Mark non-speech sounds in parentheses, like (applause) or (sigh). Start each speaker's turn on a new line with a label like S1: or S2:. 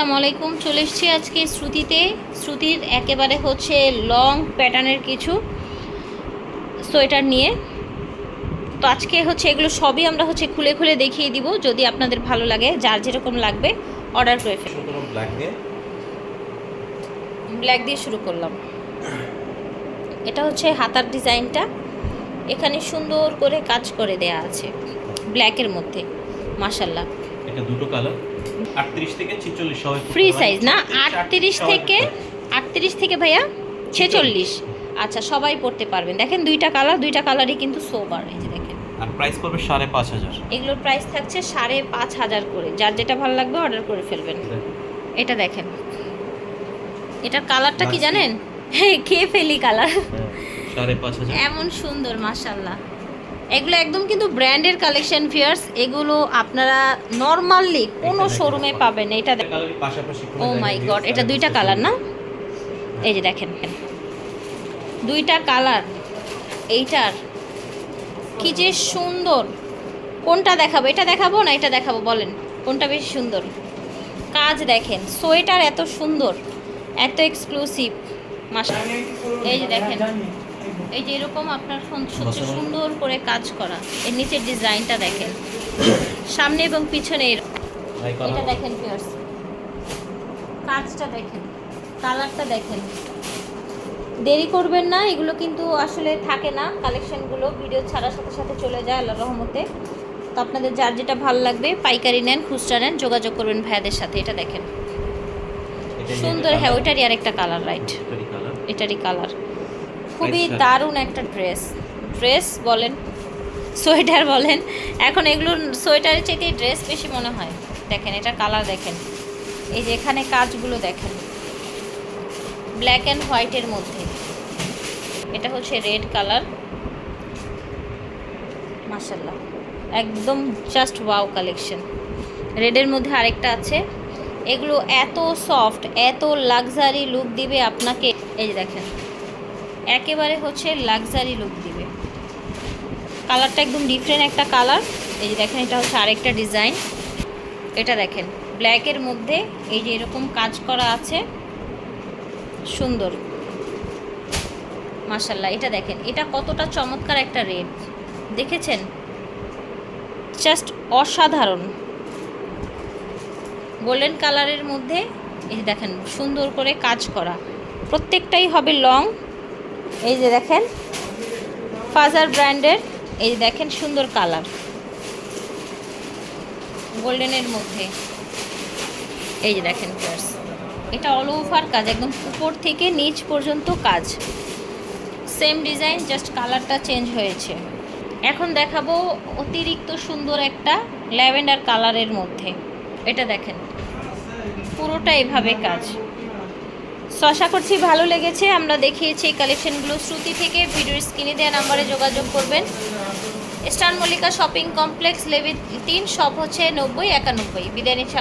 S1: আসসালামু আলাইকুম চলে এসেছি আজকে শ্রুতিতে। শ্রুতির একেবারে হচ্ছে লং প্যাটার্নের কিছু সোয়েটার নিয়ে। তো আজকে হচ্ছে এগুলো সবই আমরা হচ্ছে খুলে খুলে দেখিয়ে দিব যদি আপনাদের ভালো লাগে যার যেরকম লাগবে অর্ডার করে ফেলুন।
S2: ব্ল্যাক দিয়ে।
S1: ব্ল্যাক দিয়ে শুরু করলাম। এটা হচ্ছে হাতার ডিজাইনটা। এখানে সুন্দর করে কাজ করে দেয়া আছে ব্ল্যাকের মধ্যে মাসাল্লাহ
S2: এটা দুটো কালার আটত্রিশ থেকে ছিচল্লিশ সবাই
S1: ফ্রি সাইজ না? আটত্রিশ থেকে আটত্রিশ থেকে ভাইয়া ছেচল্লিশ। আচ্ছা সবাই পড়তে পারবেন। দেখেন দুইটা কালার দুইটা কালারই কিন্তু সোবার এই যে দেখেন।
S2: আর প্রাইস পড়বে সাড়ে পাঁচ হাজার।
S1: এগুলোর প্রাইস থাকছে সাড়ে পাঁচ হাজার করে। যার যেটা ভালো লাগবে অর্ডার করে ফেলবেন। এটা দেখেন। এটার কালারটা কি জানেন? হ্যাঁ (laughs) খেয়ে ফেলি কালার
S2: হাজার।
S1: এমন সুন্দর মাশাল্লাহ এগুলো একদম কিন্তু ব্র্যান্ডের কালেকশন ফিয়ার্স এগুলো আপনারা নর্মালি কোনো শোরুমে পাবেন। এটা ও মাই গড এটা দুইটা কালার না? এই যে দেখেন। দুইটা কালার এইটার কি যে সুন্দর। কোনটা দেখাবো? এটা দেখাবো না এটা দেখাবো? বলেন। কোনটা বেশি সুন্দর? কাজ দেখেন সোয়েটার এত সুন্দর। এত এক্সক্লুসিভ মাসা এই যে দেখেন। এই যে এরকম আপনার সুন- সু- সুন্দর করে কাজ করা এর নিচের ডিজাইনটা দেখেন। সামনে এবং পিছনে এটা দেখেন পিয়ার্স কাজটা দেখেন কালারটা দেখেন। দেরি করবেন না এগুলো কিন্তু আসলে থাকে না কালেকশনগুলো ভিডিও ছাড়ার সাথে সাথে চলে যায় আল্লাহ রহমতে। তো আপনাদের যার যেটা ভালো লাগবে পাইকারি নেন খুচরা নেন যোগাযোগ করবেন ভাইয়াদের সাথে এটা দেখেন। সুন্দর হ্যাঁ ওইটারই আরেকটা কালার রাইট
S2: কালার।
S1: এটারই কালার। খুবই দারুণ একটা ড্রেস ড্রেস বলেন সোয়েটার বলেন এখন এগুলো সোয়েটারের চেয়ে ড্রেস বেশি মনে হয়। দেখেন এটা কালার দেখেন। এই যে এখানে কাজগুলো দেখেন। ব্ল্যাক অ্যান্ড হোয়াইটের মধ্যে। এটা হচ্ছে রেড কালার মাসাল্লাহ একদম জাস্ট ওয়াও কালেকশন রেডের মধ্যে আরেকটা আছে। এগুলো এত সফট এত লাক্সারি লুক দিবে আপনাকে। এই দেখেন। একেবারে হচ্ছে লাক্সারি লুক দিবে। কালারটা একদম ডিফারেন্ট একটা কালার। এই যে দেখেন, এটা হচ্ছে আরেকটা ডিজাইন এটা দেখেন ব্ল্যাকের মধ্যে এই যে এরকম কাজ করা আছে, সুন্দর। মাশাল্লাহ এটা দেখেন, এটা কতটা চমৎকার একটা রেড দেখেছেন? জাস্ট অসাধারণ। গোল্ডেন কালারের মধ্যে, এই দেখেন, সুন্দর করে কাজ করা। প্রত্যেকটাই হবে লং এই যে দেখেন ফাজার ব্র্যান্ডের এই যে দেখেন সুন্দর কালার। গোল্ডেনের মধ্যে। এই যে দেখেন ফ্রেন্ডস এটা অল ওভার কাজ, একদম উপর থেকে নিচ পর্যন্ত কাজ। সেম ডিজাইন জাস্ট কালারটা চেঞ্জ হয়েছে। এখন দেখাবো অতিরিক্ত সুন্দর একটা ল্যাভেন্ডার কালারের মধ্যে। এটা দেখেন, পুরোটা এভাবে কাজ। সো আশা করছি ভালো লেগেছে। আমরা দেখিয়েছি এই কালেকশনগুলো। শ্রুতি থেকে ভিডিওর স্ক্রিনে দেওয়া নাম্বারে যোগাযোগ করবেন। স্টার মল্লিকা শপিং কমপ্লেক্স লেভি তিন সব হচ্ছে নব্বই, একানব্বই। বিদায় নিচ্ছি